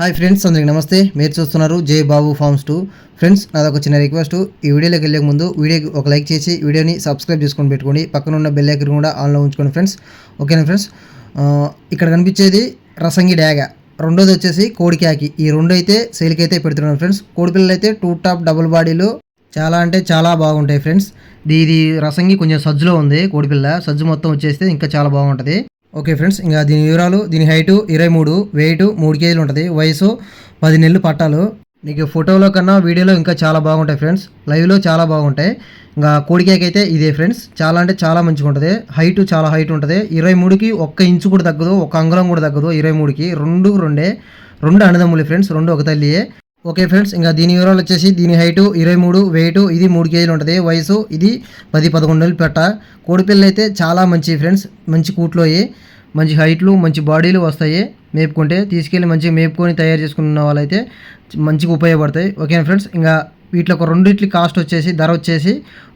Hi friends అందరికి నమస్తే. మీరు చూస్తున్నారు జై బాబు ఫార్మ్స్ టూ. ఫ్రెండ్స్ నాదొక చిన్న రిక్వెస్ట్. ఈ వీడియోలోకి వెళ్ళే ముందు వీడియోకి ఒక లైక్ చేసి వీడియోని సబ్స్క్రైబ్ చేసుకొని పెట్టుకోండి. పక్కన ఉన్న బెల్ ఐకన్ కూడా ఆన్లో ఉంచుకోండి ఫ్రెండ్స్. ఓకేనా ఫ్రెండ్స్? ఇక్కడ కనిపించేది రసంగి డ్యాగ. రెండోది వచ్చేసి కోడికాకి. ఈ రెండు అయితే సేల్కి అయితే పెడుతున్నాను ఫ్రెండ్స్. కోడి పిల్లలు అయితే టూ టాప్ డబుల్ బాడీలు. చాలా అంటే చాలా బాగుంటాయి ఫ్రెండ్స్. ఇది ఇది రసంగి కొంచెం సజ్జులో ఉంది కోడిపిల్ల సజ్జు మొత్తం వచ్చేస్తే ఇంకా చాలా బాగుంటుంది. ఓకే ఫ్రెండ్స్ ఇంకా దీని వివరాలు దీని హైటు ఇరవై మూడు వెయిట్ మూడు కేజీలు ఉంటుంది వయసు పది నెలలు పట్టాలు. నీకు ఫోటోలో కన్నా వీడియోలో ఇంకా చాలా బాగుంటాయి ఫ్రెండ్స్ లైవ్లో చాలా బాగుంటాయి. ఇంకా కోడికేక్ అయితే ఇదే ఫ్రెండ్స్ చాలా అంటే చాలా మంచిగా ఉంటుంది హైట్ చాలా హైట్ ఉంటుంది ఇరవై మూడుకి ఒక్క ఇంచు కూడా తగ్గదు ఒక అంగుళం కూడా తగ్గదు ఇరవై మూడుకి రెండు రెండే రెండు అన్నదమ్ములు ఫ్రెండ్స్ రెండు ఒక తల్లియే. ఓకే ఫ్రెండ్స్ ఇంకా దీని వివరాలు వచ్చేసి దీని హైటు ఇరవై మూడు వెయిట్ ఇది మూడు కేజీలు ఉంటుంది. వయసు ఇది పది పదకొండు నెలలు పెట్ట. కోడిపిల్ల అయితే చాలా మంచి ఫ్రెండ్స్ మంచి కూట్లో మంచి హైట్లు మంచి బాడీలు వస్తాయి. మేపుకుంటే తీసుకెళ్ళి మంచిగా మేపుకొని తయారు చేసుకున్న వాళ్ళైతే మంచిగా ఉపయోగపడతాయి. ఓకేనా ఫ్రెండ్స్ ఇంకా వీటిలో ఒక రెండింటికి కాస్ట్ వచ్చేసి ధర వచ్చేసి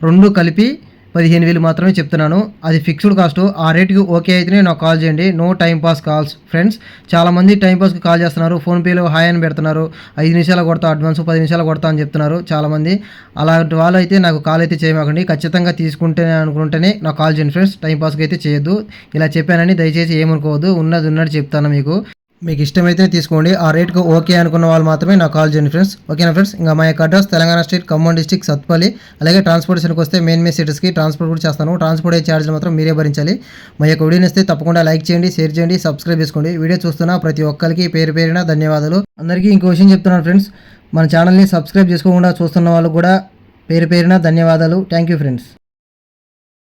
రెండు కలిపి పదిహేను వేలు మాత్రమే చెప్తున్నాను. అది ఫిక్స్డ్ కాస్ట్ ఆ రేట్కి ఓకే అయితేనే నాకు కాల్ చేయండి. No time pass calls friends చాలామంది టైం పాస్కి కాల్ చేస్తున్నారు. ఫోన్పేలో హాయ్ అని పెడుతున్నారు. ఐదు నిమిషాలు కొడతా అడ్వాన్స్ పది నిమిషాలు కొడతా అని చెప్తున్నారు చాలామంది. అలాంటి వాళ్ళు అయితే నాకు కాల్ అయితే చేయమాకండి. ఖచ్చితంగా తీసుకుంటే అనుకుంటేనే నాకు కాల్ చేయండి. ఫ్రెండ్స్ టైం పాస్కి అయితే చేయొద్దు. ఇలా చెప్పానని దయచేసి ఏమనుకోవద్దు. ఉన్నది ఉన్నట్టు చెప్తాను మీకు. మీకు ఇష్టమైతే తీసుకోండి. ఆ రేట్కి ఓకే అనుకున్న వాళ్ళు మాత్రమే నాకు కాల్ చేయండి ఫ్రెండ్స్. ఓకేనా ఫ్రెండ్స్? ఇంకా మా యొక్క address Telangana state Khammam district Sathupalli అలాగే ట్రాన్స్పోర్టేషన్కి వస్తే మెయిన్ మెయిన్ సిటీస్కి ట్రాన్స్పోర్ట్ కూడా చేస్తాను. ట్రాన్స్పోర్ట్ అయ్యే ఛార్జీలు మాత్రం మీరే భరించాలి. మా యొక్క వీడియోని ఇస్తే తప్పకుండా లైక్ చేయండి షేర్ చేయండి సబ్స్క్రైబ్ చేసుకోండి. వీడియో చూస్తున్న ప్రతి ఒక్కరికి పేరు పేరిన ధన్యవాదాలు. అందరికీ ఇంకో విషయం చెప్తున్నాను ఫ్రెండ్స్. మన ఛానల్ని సబ్స్క్రైబ్ చేసుకోకుండా చూస్తున్న వాళ్ళు కూడా పేరు పేరిన ధన్యవాదాలు. Thank you friends.